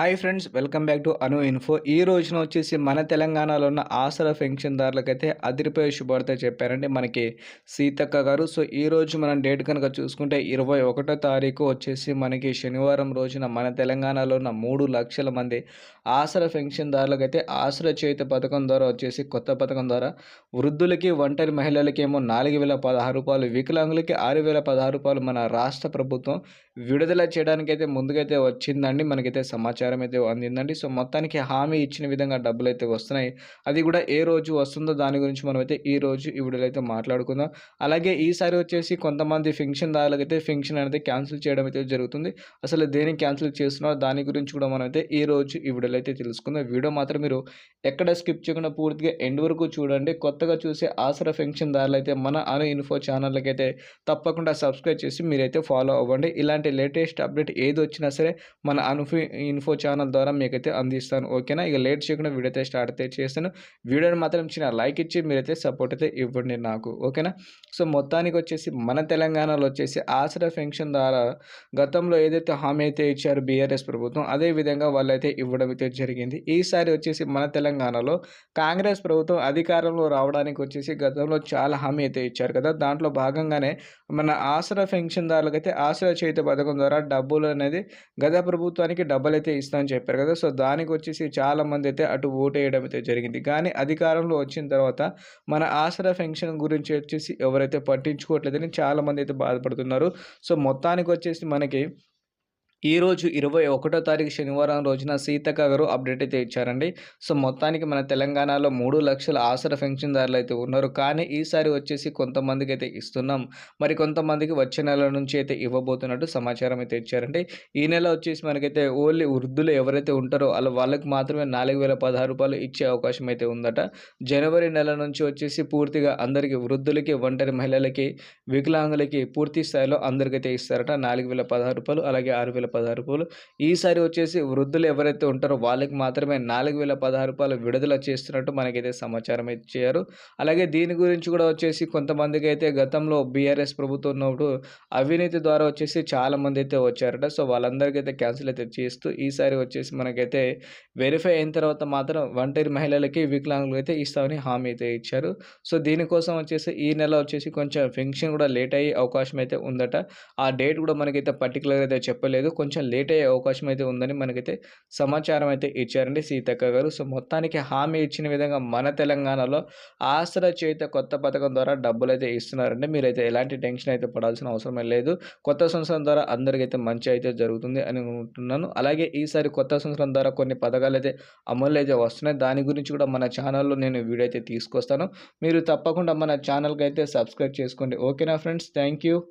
Hi friends welcome back to Anu info. ఈ రోజున వచ్చేసి మన తెలంగాణలో ఉన్న ఆసర పెన్షన్దారులకైతే అదిరిపోయే శుభార్త చెప్పారండి మనకి సీతక్క గారు. సో ఈ రోజు మనం డేట్ కనుక చూసుకుంటే ఇరవై ఒకటో తారీఖు వచ్చేసి మనకి శనివారం రోజున మన తెలంగాణలో ఉన్న మూడు లక్షల మంది ఆసర పెన్షన్దారులకైతే ఆసర చేత పథకం ద్వారా వచ్చేసి కొత్త పథకం ద్వారా వృద్ధులకి ఒంటరి మహిళలకి ఏమో నాలుగు వేల పదహారు రూపాయలు వికలాంగులకి ఆరు వేల పదహారు రూపాయలు మన రాష్ట్ర ప్రభుత్వం విడుదల చేయడానికైతే ముందుకైతే వచ్చిందండి మనకైతే సమాచారం. అయితే అందిందండి. సో మొత్తానికి హామీ ఇచ్చిన విధంగా డబ్బులు అయితే వస్తున్నాయి. అది కూడా ఏ రోజు వస్తుందో దాని గురించి మనం అయితే ఈ రోజు ఈ వీడియోలో అయితే మాట్లాడుకుందాం. అలాగే ఈసారి వచ్చేసి కొంతమంది ఫింక్షన్ దారులకైతే ఫింక్షన్ అనేది క్యాన్సిల్ చేయడం అయితే జరుగుతుంది. అసలు దేనికి క్యాన్సిల్ చేస్తున్నారో దాని గురించి కూడా మనం అయితే ఈ రోజు ఈ వీడియోలో అయితే తెలుసుకుందాం. వీడియో మాత్రం మీరు ఎక్కడ స్కిప్ చేయకుండా పూర్తిగా ఎండ్ వరకు చూడండి. కొత్తగా చూసే ఆసరా ఫెన్షన్ దారులు అయితే మన అను ఇన్ఫో ఛానల్కి అయితే తప్పకుండా సబ్స్క్రైబ్ చేసి మీరైతే ఫాలో అవ్వండి. ఇలాంటి లేటెస్ట్ అప్డేట్ ఏది వచ్చినా సరే మన అనుఫో ఇన్ఫో ఛానల్ ద్వారా మీకైతే అందిస్తాను ఓకేనా ఇక లేట్ చేయకుండా వీడియో అయితే స్టార్ట్ అయితే చేస్తాను. వీడియోని మాత్రం చిన్న లైక్ ఇచ్చి మీరైతే సపోర్ట్ అయితే ఇవ్వండి నాకు ఓకేనా సో మొత్తానికి వచ్చేసి మన తెలంగాణలో వచ్చేసి ఆసరా ఫెన్షన్ ద్వారా గతంలో ఏదైతే హామీ అయితే ఇచ్చారు బీఆర్ఎస్ ప్రభుత్వం అదే విధంగా అయితే ఇవ్వడం అయితే జరిగింది. ఈసారి వచ్చేసి మన తెలంగాణలో కాంగ్రెస్ ప్రభుత్వం అధికారంలో రావడానికి వచ్చేసి గతంలో చాలా హామీ అయితే ఇచ్చారు కదా? దాంట్లో భాగంగానే మన ఆసరా పెన్షన్దారులకు అయితే ఆసరా చేత పథకం ద్వారా డబ్బులు అనేది గత ప్రభుత్వానికి డబ్బులు అయితే ఇస్తామని చెప్పారు కదా. సో దానికి వచ్చేసి చాలామంది అయితే అటు ఓటు వేయడం అయితే జరిగింది. కానీ అధికారంలో వచ్చిన తర్వాత మన ఆసరా పెన్షన్ గురించి వచ్చేసి ఎవరైతే పట్టించుకోవట్లేదని చాలామంది అయితే బాధపడుతున్నారు. సో మొత్తానికి వచ్చేసి మనకి ఈరోజు ఇరవై ఒకటో తారీఖు శనివారం రోజున సీతక్క గారు అప్డేట్ అయితే ఇచ్చారండి. సో మొత్తానికి మన తెలంగాణలో మూడు లక్షల ఆసర పెన్షన్దారులు అయితే ఉన్నారు. కానీ ఈసారి వచ్చేసి కొంతమందికి అయితే ఇస్తున్నాం. మరి కొంతమందికి వచ్చే నెల నుంచి అయితే ఇవ్వబోతున్నట్టు సమాచారం అయితే ఇచ్చారండి. ఈ నెల వచ్చేసి మనకైతే ఓన్లీ వృద్ధులు ఎవరైతే ఉంటారో అలా వాళ్ళకి మాత్రమే నాలుగు వేల పదహారు రూపాయలు ఇచ్చే అవకాశం అయితే ఉందట. జనవరి నెల నుంచి వచ్చేసి పూర్తిగా అందరికీ వృద్ధులకి ఒంటరి మహిళలకి వికలాంగులకి పూర్తి స్థాయిలో అందరికైతే ఇస్తారట. నాలుగు వేల పదహారు రూపాయలు అలాగే ఆరు వేల పదహారు రూపాయలు. ఈసారి వచ్చేసి వృద్ధులు ఎవరైతే ఉంటారో వాళ్ళకి మాత్రమే నాలుగు వేల పదహారు రూపాయలు విడుదల చేస్తున్నట్టు మనకైతే సమాచారం ఇచ్చారు. అలాగే దీని గురించి కూడా వచ్చేసి కొంతమందికి అయితే గతంలో బీఆర్ఎస్ ప్రభుత్వం ఉన్నప్పుడు అవినీతి ద్వారా వచ్చేసి చాలామంది అయితే వచ్చారట. సో వాళ్ళందరికీ అయితే క్యాన్సిల్ అయితే చేస్తూ ఈసారి వచ్చేసి మనకైతే వెరిఫై అయిన తర్వాత మాత్రం ఒంటరి మహిళలకి వికలాంగులు అయితే ఇస్తామని హామీ అయితే ఇచ్చారు. సో దీనికోసం వచ్చేసి ఈ నెల వచ్చేసి కొంచెం ఫెన్షన్ కూడా లేట్ అయ్యే అవకాశం అయితే ఉందట. ఆ డేట్ కూడా మనకైతే పర్టికులర్గా అయితే చెప్పలేదు. కొంచెం లేట్ అయ్యే అవకాశం అయితే ఉందని మనకైతే సమాచారం అయితే ఇచ్చారండి సీతక్క గారు. సో మొత్తానికి హామీ ఇచ్చిన విధంగా మన తెలంగాణలో ఆసరా చేత కొత్త పథకం ద్వారా డబ్బులు అయితే ఇస్తున్నారండి. మీరైతే ఎలాంటి టెన్షన్ అయితే పడాల్సిన అవసరం లేదు. కొత్త సంవత్సరం ద్వారా అందరికైతే మంచి అయితే జరుగుతుంది అని అనుకుంటున్నాను అలాగే ఈసారి కొత్త సంవత్సరం ద్వారా కొన్ని పథకాలు అయితే అమలు అయితే వస్తున్నాయి. దాని గురించి కూడా మన ఛానల్లో నేను వీడియో అయితే తీసుకొస్తాను. మీరు తప్పకుండా మన ఛానల్కి అయితే సబ్స్క్రైబ్ చేసుకోండి. ఓకేనా ఫ్రెండ్స్? Thank you.